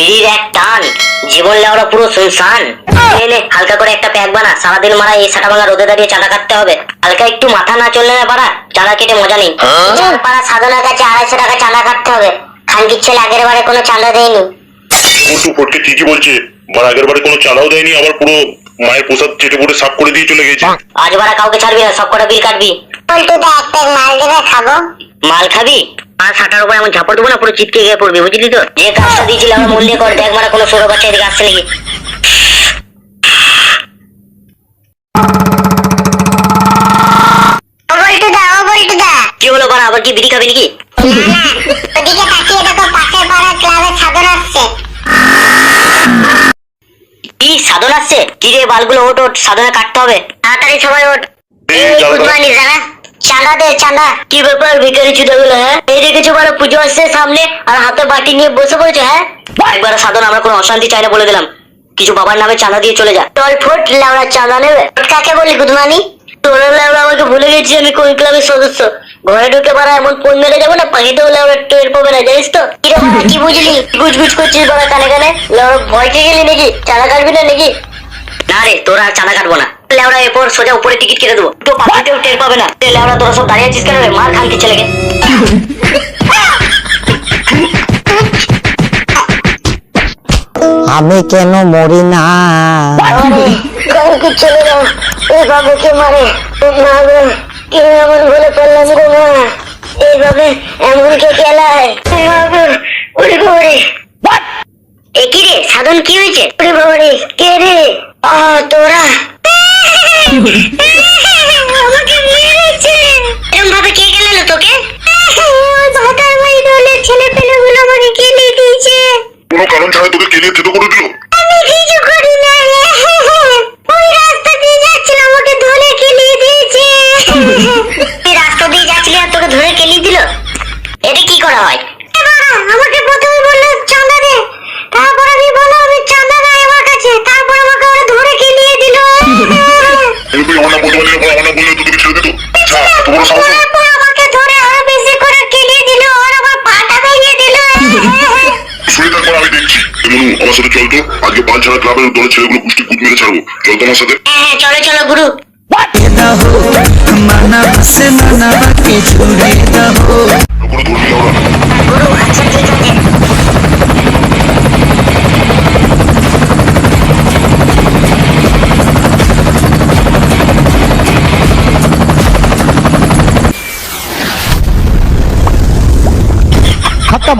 বিড়ির এক টান। জীবন লেওয়া পুরো শুনশান নে নে হালকা করে একটা প্যাক বানা। সারাদিন মারা এই সাটা ভাঙা রোদে দাঁড়িয়ে চাঁদা কাটতে হবে। হালকা একটু মাথা না চললে না পারা চাঁদা কেটে মজা নেই। পাড়া সাধনার কাছে আড়াইশো টাকা চাঁদা কাটতে হবে। খানকির ছেলে আগের বারে কোনো চাঁদা দেয়নি। পল্টু ফটকে ঠিকই বলছে মানে আগের বারে কোনো চাঁদাও দেয়নি আবার পুরো মায়ের প্রসাদ চেটে পুটে সাফ করে দিয়ে চলে গেছে। আজ বারা কাউকে ছাড়বি না সব কটা বিল কাটবি। পল্টু দা একটা মাল দেবে খাব। মাল খাবি? আর সাটার উপর এমন ঝাপড় দেবো না পুরো চিপকে গিয়ে পড়বি বুঝলি তো? যে কাজটা দিয়েছিল আমার মূল্য কর দেখ মারা কোনো ছোট বাচ্চা এদিকে আসছে নাকি কি হলো বারা আবার কি বিড়ি খাবি নাকি? ওদিকে তাকিয়ে দেখো পাশের পাড়ার ক্লাবে সাধন আসছে। কি সাধন আসছে? কি রে বালগুলো ওট ওট সাধনে কাটতে হবে। তাড়াতাড়ি সবাই ওট। এই গুড মর্নিং দাদা চাঁদা দে চাঁদা। কি ব্যাপার ভিখারি চুদাগুলো হ্যাঁ? এই দেখেছ বড় পুজো আসছে সামনে আর হাতে বাটি নিয়ে বসে পড়েছে হ্যাঁ? একবার সাধন আমরা কোনো অশান্তি চাই না বলে দিলাম। কিছু বাবার নামে চাঁদা দিয়ে চলে যা। টল ফুট লেওড়া চাঁদা নেবে। কাকে বলি গুদমানি? তোরা লেওড়া আমাকে ভুলে গেছি আমি কোন ক্লাবের সদস্য? ঘরে ঢুকে পারা এমন ফোন মেরে যাব না? পাখিতেও লেওড়া টের পাবে না জানিস তো? কি বুঝলি? গুজ গুজ করছিস বড় কানে কানে? লেওড়া ভয় খেয়ে গেলি নাকি? চাঁদা কাটবি না নাকি? না রে তোরা আর চাঁদা কাটবো না। লেওড়া এরপর সোজা উপরে টিকিট কেটে দেবো। তো পাখিতেও টের পাবে না। লেওড়া তোরা সব দাঁড়িয়ে আছিস কেন রে? মার খানকি ছেলেকে। আমি কেন মরি না? কালকে এই বাবুকে মারে? গো এমন বলে পড়লাম গো মা। এইভাবে এমন কে বাবারে। এ কি রে সাধন কি হয়েছে? বাবারে কে আ তোরা। আমাকে মেরেছে। এরকম ভাবে কে গেল তোকে? ভাতার ভাই দলের ছেলে পেলেগুলো আমাকে কেলে দিয়েছে। কোনো কারণ ছাড়া তোকে কেলিয়ে থেতো আমি দেখছি এমন আমার সাথে চল তো আজকে বাল ছাড়া ক্লাবের দলের ছেলেগুলো কুষ্টি কুট মেরে ছাড়বো চল তো আমার সাথে হ্যাঁ চলো চলো গুরু দাও মানা সে মানা বাকি ছুড়ে দাও কোনো ধরবি না ওরা গুরু আচ্ছা ঠিক আছে खत्म